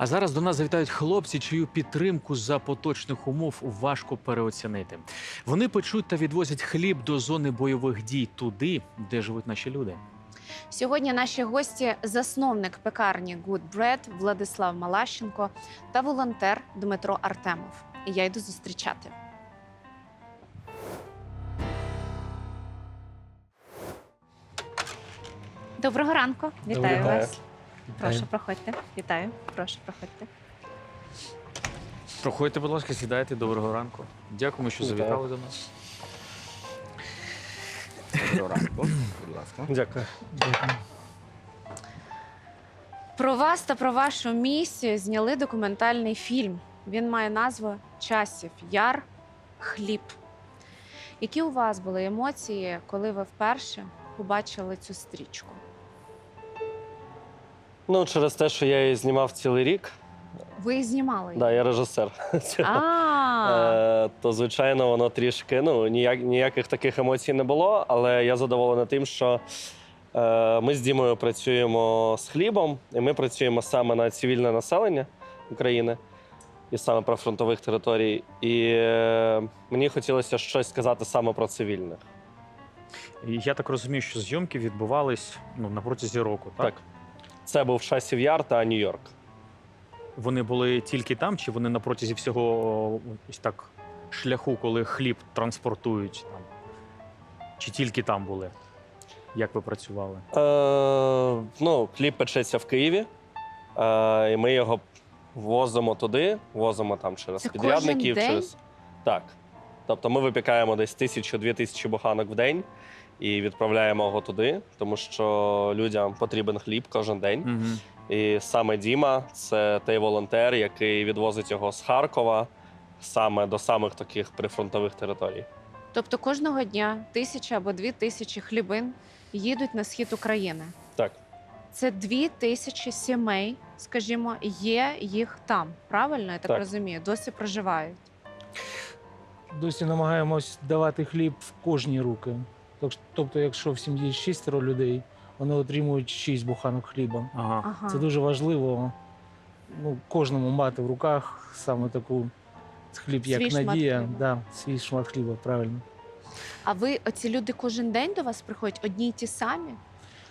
А зараз до нас завітають хлопці, чию підтримку за поточних умов важко переоцінити. Вони печуть та відвозять хліб до зони бойових дій туди, де живуть наші люди. Сьогодні наші гості засновник пекарні Good Bread Владислав Малащенко та волонтер Дмитро Артемов. І я йду зустрічати. Доброго ранку, вітаю Доброго. вас. Прошу, проходьте. Вітаю, прошу, проходьте. Проходьте, будь ласка, сідайте. Доброго ранку. Дякуємо, що завітали до нас. Доброго ранку, будь ласка. Дякую. Про вас та про вашу місію зняли документальний фільм. Він має назву Часів Яр Хліб. Які у вас були емоції, коли ви вперше побачили цю стрічку? Ну, через те, що я її знімав цілий рік, Ви її знімали? да, я режисер. А, Е, то, звичайно, воно трішки, ну, ніяк, ніяких таких емоцій не було, але я задоволений тим, що е, ми з Дімою працюємо з хлібом, і ми працюємо саме на цивільне населення України і саме про фронтових територій. І е, мені хотілося щось сказати саме про цивільних. Я так розумію, що зйомки відбувались ну, на протязі року, так? Так. Це був Часів Яр та Нью-Йорк. Вони були тільки там, чи вони на протязі всього ось так шляху, коли хліб транспортують там? Чи тільки там були? Як ви працювали? Е, ну, хліб печеться в Києві, е, і ми його возимо туди, возимо там через Це підрядників. кожен день? Через... Так. Тобто ми випікаємо десь тисячу-дві тисячі буханок в день і відправляємо його туди, тому що людям потрібен хліб кожен день. Угу. І саме Діма це той волонтер, який відвозить його з Харкова саме до самих таких прифронтових територій. тобто кожного дня тисяча або дві тисячі хлібин їдуть на схід України. Так. Це дві тисячі сімей, скажімо, є їх там. Правильно, я так, Так. розумію, досі проживають. Досі намагаємось давати хліб в кожні руки. Тоб- Тобто, якщо в сім'ї шістеро людей, вони отримують шість буханок хліба. Ага. Ага. Це дуже важливо ну, кожному мати в руках саме таку хліб, як Свій шмат надія. хліба. Да, свій шмат хліба, правильно. А ви оці люди кожен день до вас приходять одні й ті самі?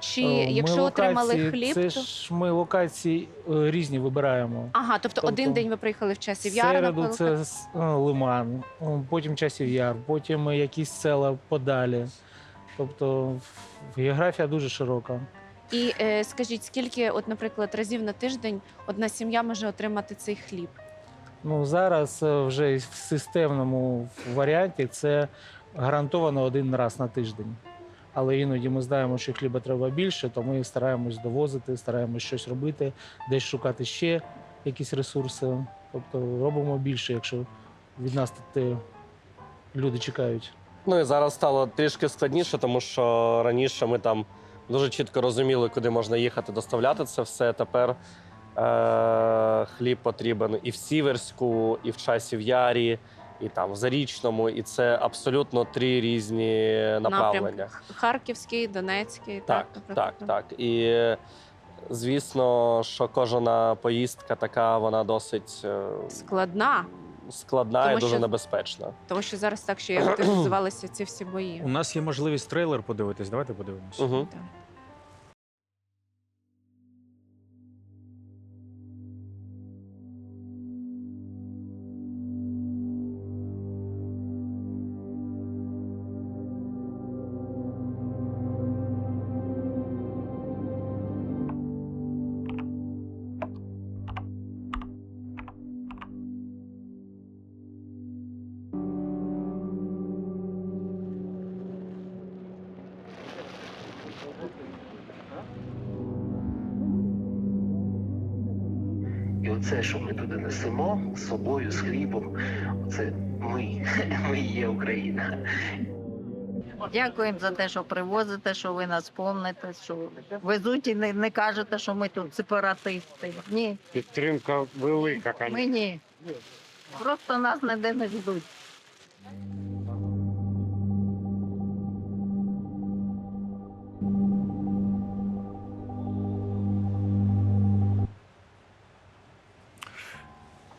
Чи Е, ми якщо отримали локації- хліб, це то ж ми локації е, різні вибираємо. ага, тобто, тобто один день ви приїхали в часів В яр, середу наприклад? це с- е, лиман, потім часів яр, потім якісь села подалі. Тобто географія дуже широка. І е, скажіть, скільки, от, наприклад, разів на тиждень одна сім'я може отримати цей хліб? Ну зараз е, вже в системному варіанті це гарантовано один раз на тиждень. Але іноді ми знаємо, що хліба треба більше, то ми стараємось довозити, стараємось щось робити, десь шукати ще якісь ресурси. Тобто робимо більше, якщо від нас те люди чекають. Ну і зараз стало трішки складніше, тому що раніше ми там дуже чітко розуміли, куди можна їхати доставляти це все. Тепер е- хліб потрібен і в Сіверську, і в часі в Ярі, і там в Зарічному. І це абсолютно три різні направлення. Напрямки. Харківський, Донецький, Так, наприклад. так, так. І звісно, що кожна поїздка така, вона досить е, Складна, складна Тому і дуже що- небезпечна. тому що зараз так ще й активізувалися ці всі бої. У нас є можливість трейлер подивитись. Давайте подивимось. Угу. Так. Оце, що ми туди несемо з собою, з хлібом, це ми, ми є Україна. Дякуємо за те, що привозите, що ви нас помните, що везуть і не, не кажете, що ми тут сепаратисти. Ні, Підтримка велика, ми ні. Просто нас ніде не ждуть.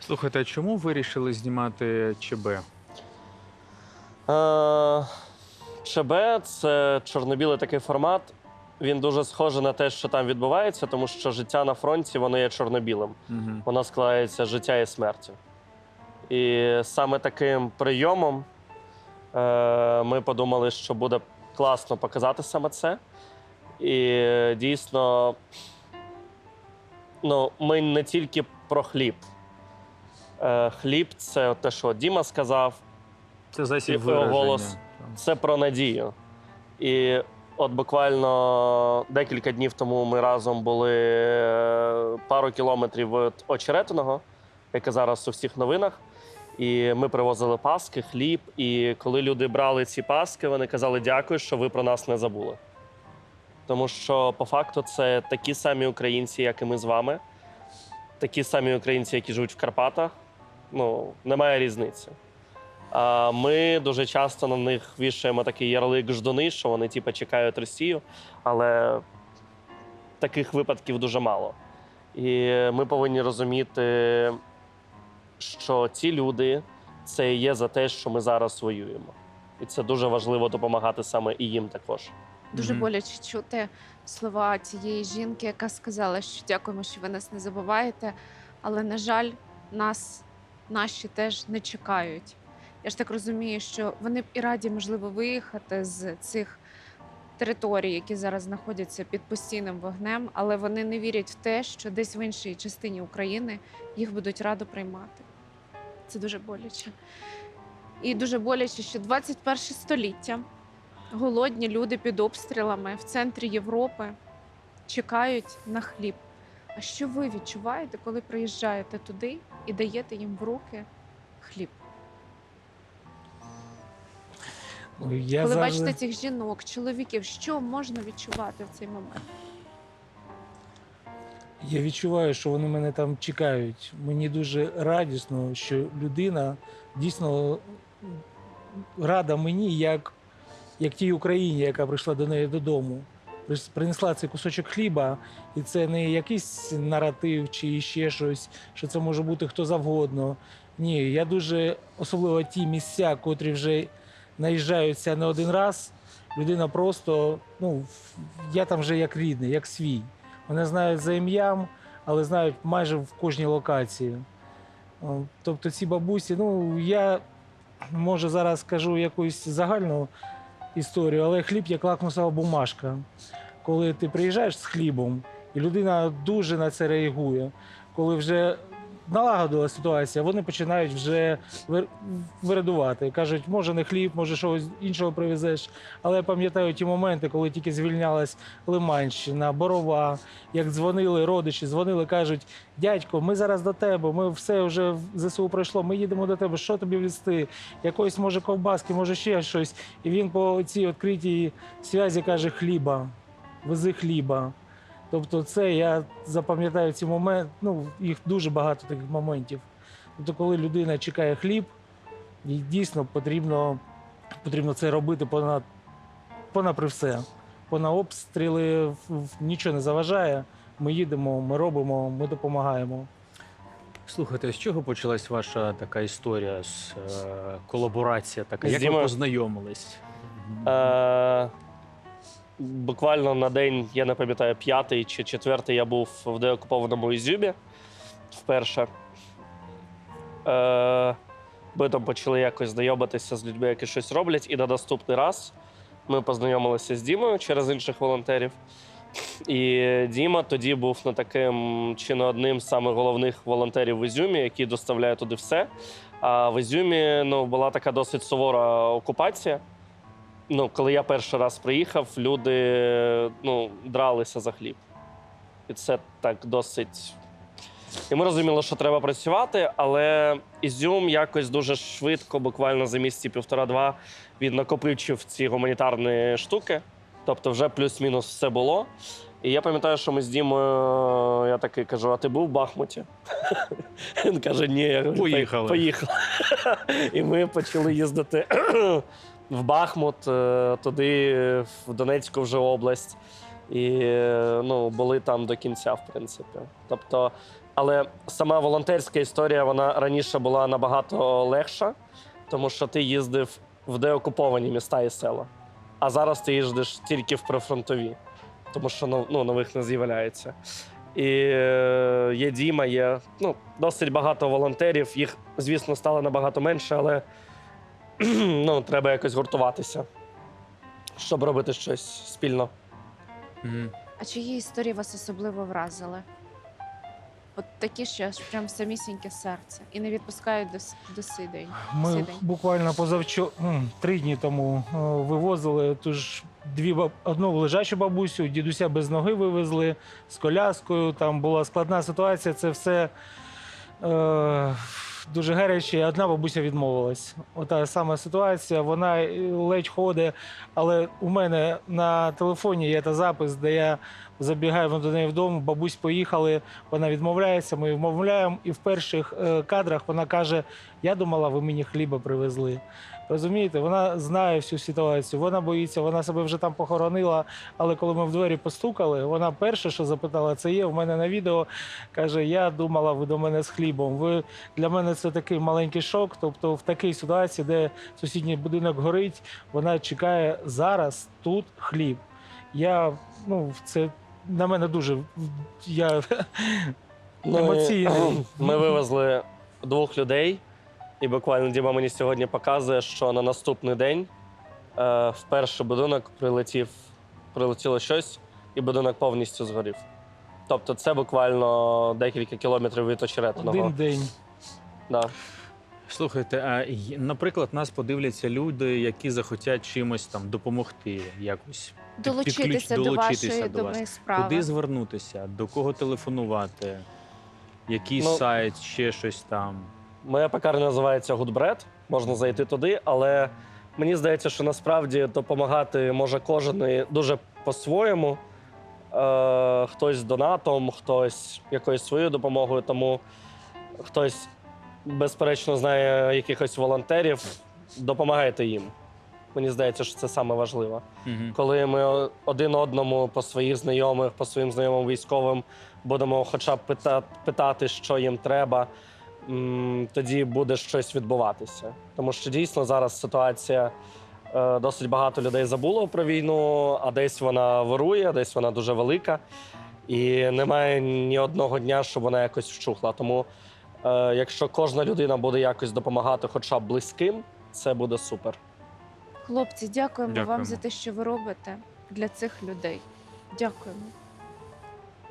Слухайте, а чому вирішили знімати ЧБ? Е, ЧБ це чорно-білий такий формат. Він дуже схожий на те, що там відбувається, тому що життя на фронті воно є чорно-білим. Угу. Воно складається з життя і смерті. І саме таким прийомом е, ми подумали, що буде класно показати саме це. І дійсно, ну, ми не тільки про хліб. Е, хліб це те, що Діма сказав, Це засіб вираження. голос. це про надію. І от буквально декілька днів тому ми разом були е, пару кілометрів від очеретиного, яке зараз у всіх новинах. І ми привозили паски, хліб. І коли люди брали ці паски, вони казали дякую, що ви про нас не забули. Тому що по факту це такі самі українці, як і ми з вами, такі самі українці, які живуть в Карпатах. Ну, немає різниці. А ми дуже часто на них вішаємо такий ярлик ждуни, що вони типу, чекають Росію, але таких випадків дуже мало. І ми повинні розуміти, що ці люди це і є за те, що ми зараз воюємо. І це дуже важливо допомагати саме і їм також. Дуже Мгм. боляче чути слова цієї жінки, яка сказала, що дякуємо, що ви нас не забуваєте. Але, на жаль, нас наші теж не чекають. Я ж так розумію, що вони б і раді, можливо, виїхати з цих територій, які зараз знаходяться під постійним вогнем, але вони не вірять в те, що десь в іншій частині України їх будуть радо приймати. Це дуже боляче. І дуже боляче, що 21 століття голодні люди під обстрілами в центрі Європи чекають на хліб. А що ви відчуваєте, коли приїжджаєте туди і даєте їм в руки хліб? Я коли завжди... бачите цих жінок, чоловіків, що можна відчувати в цей момент? Я відчуваю, що вони мене там чекають. Мені дуже радісно, що людина дійсно рада мені, як, як тій Україні, яка прийшла до неї додому. Принесла цей кусочок хліба, і це не якийсь наратив чи ще щось, що це може бути хто завгодно. Ні, я дуже особливо ті місця, котрі вже наїжджаються не один раз. Людина просто, ну, я там вже як рідний, як свій. Мене знають за ім'ям, але знають майже в кожній локації. Тобто ці бабусі, ну я може зараз скажу якусь загальну історію, але хліб як лакмусова бумажка. Коли ти приїжджаєш з хлібом, і людина дуже на це реагує, коли вже налагодила ситуація, вони починають вже вир- вирадувати. Кажуть, може не хліб, може щось іншого привезеш. Але я пам'ятаю ті моменти, коли тільки звільнялась Лиманщина, Борова, як дзвонили родичі, дзвонили, кажуть: дядько, ми зараз до тебе, ми все вже в ЗСУ пройшло, ми їдемо до тебе. Що тобі вести? Якоїсь може ковбаски, може ще щось. І він по цій відкритій зв'язі каже: хліба, вези хліба. Тобто, це я запам'ятаю ці моменти. Ну, їх дуже багато таких моментів. Тобто, коли людина чекає хліб, їй дійсно потрібно, потрібно це робити понад, понад все. Понад обстріли нічого не заважає. Ми їдемо, ми робимо, ми допомагаємо. Слухайте, з чого почалась ваша така історія з е, колаборація? Така З як ви познайомились? Е, буквально на день, я не пам'ятаю, п'ятий чи четвертий я був в деокупованому Ізюмі вперше. Е, ми там почали якось знайомитися з людьми, які щось роблять. І на наступний раз ми познайомилися з Дімою через інших волонтерів. І Діма тоді був не таким чи не одним з самих головних волонтерів в Ізюмі, який доставляє туди все. А в Ізюмі ну, була така досить сувора окупація. Ну, коли я перший раз приїхав, люди ну, дралися за хліб. І це так досить. І ми розуміли, що треба працювати, але Ізюм якось дуже швидко, буквально за місяці півтора-два, він накопичив ці гуманітарні штуки. Тобто, вже плюс-мінус все було. І я пам'ятаю, що ми з Дімою, я такий кажу: а ти був в Бахмуті? Він каже, ні, я говорю, Поїхали. Поїхали. І ми почали їздити в Бахмут, е, туди, в Донецьку вже область. і е, ну, були там до кінця, в принципі. Тобто, але сама волонтерська історія вона раніше була набагато легша, тому що ти їздив в деокуповані міста і села. А зараз ти їздиш тільки в прифронтові, тому що ну, ну, нових не з'являється. І е, є Діма, є ну, досить багато волонтерів. Їх, звісно, стало набагато менше, але ну, треба якось гуртуватися, щоб робити щось спільно. Мгм. А чиї історії вас особливо вразили? От такі, що аж прям самісіньке серце і не відпускають до, с- до сидень. Ми сидень. буквально позавчо м, три дні тому е, вивозили тож дві баб... одну лежачу бабусю, дідуся без ноги вивезли з коляскою. Там була складна ситуація. Це все е, дуже гаряче. Одна бабуся відмовилась. Ота сама ситуація. Вона ледь ходить, але у мене на телефоні є та запис, де я забігаю до неї вдома. Бабусь поїхали. Вона відмовляється. Ми вмовляємо, і в перших е, кадрах вона каже: Я думала, ви мені хліба привезли. Розумієте, вона знає всю ситуацію, вона боїться, вона себе вже там похоронила. Але коли ми в двері постукали, вона перше, що запитала, це є в мене на відео. Каже: Я думала, ви до мене з хлібом. Ви для мене це такий маленький шок. Тобто, в такій ситуації, де сусідній будинок горить, вона чекає зараз тут хліб. Я ну це на мене дуже я Ну, Емоційний. Ми вивезли двох людей, і буквально Діма мені сьогодні показує, що на наступний день е, в перший будинок прилетів, прилетіло щось, і будинок повністю згорів. Тобто це буквально декілька кілометрів від очеретного. один день. Да. Слухайте, а й- наприклад, нас подивляться люди, які захотять чимось там допомогти, якось Долучитися, до долучитися вашої до вас. доброї справи. куди звернутися, до кого телефонувати, який Ну, сайт, ще щось там. Моя пекарня називається Goodbread, можна зайти туди, але мені здається, що насправді допомагати може кожен і дуже по-своєму. Е, хтось донатом, хтось якоюсь своєю допомогою, тому хтось, безперечно, знає якихось волонтерів. Допомагайте їм. Мені здається, що це саме важливо. Угу. Коли ми один одному по своїх знайомих, по своїм знайомим військовим будемо хоча б пита- питати, що їм треба, тоді буде щось відбуватися. Тому що дійсно зараз ситуація. е, Досить багато людей забуло про війну, а десь вона вирує, десь вона дуже велика. І немає ні одного дня, щоб вона якось вщухла. Тому, е, якщо кожна людина буде якось допомагати, хоча б близьким, це буде супер. Хлопці, дякуємо, вам за те, що ви робите для цих людей. Дякуємо.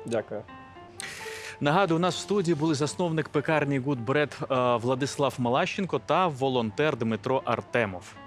Дякую. Нагадую, у нас в студії були засновник пекарні Bread е, Владислав Малащенко та волонтер Дмитро Артемов.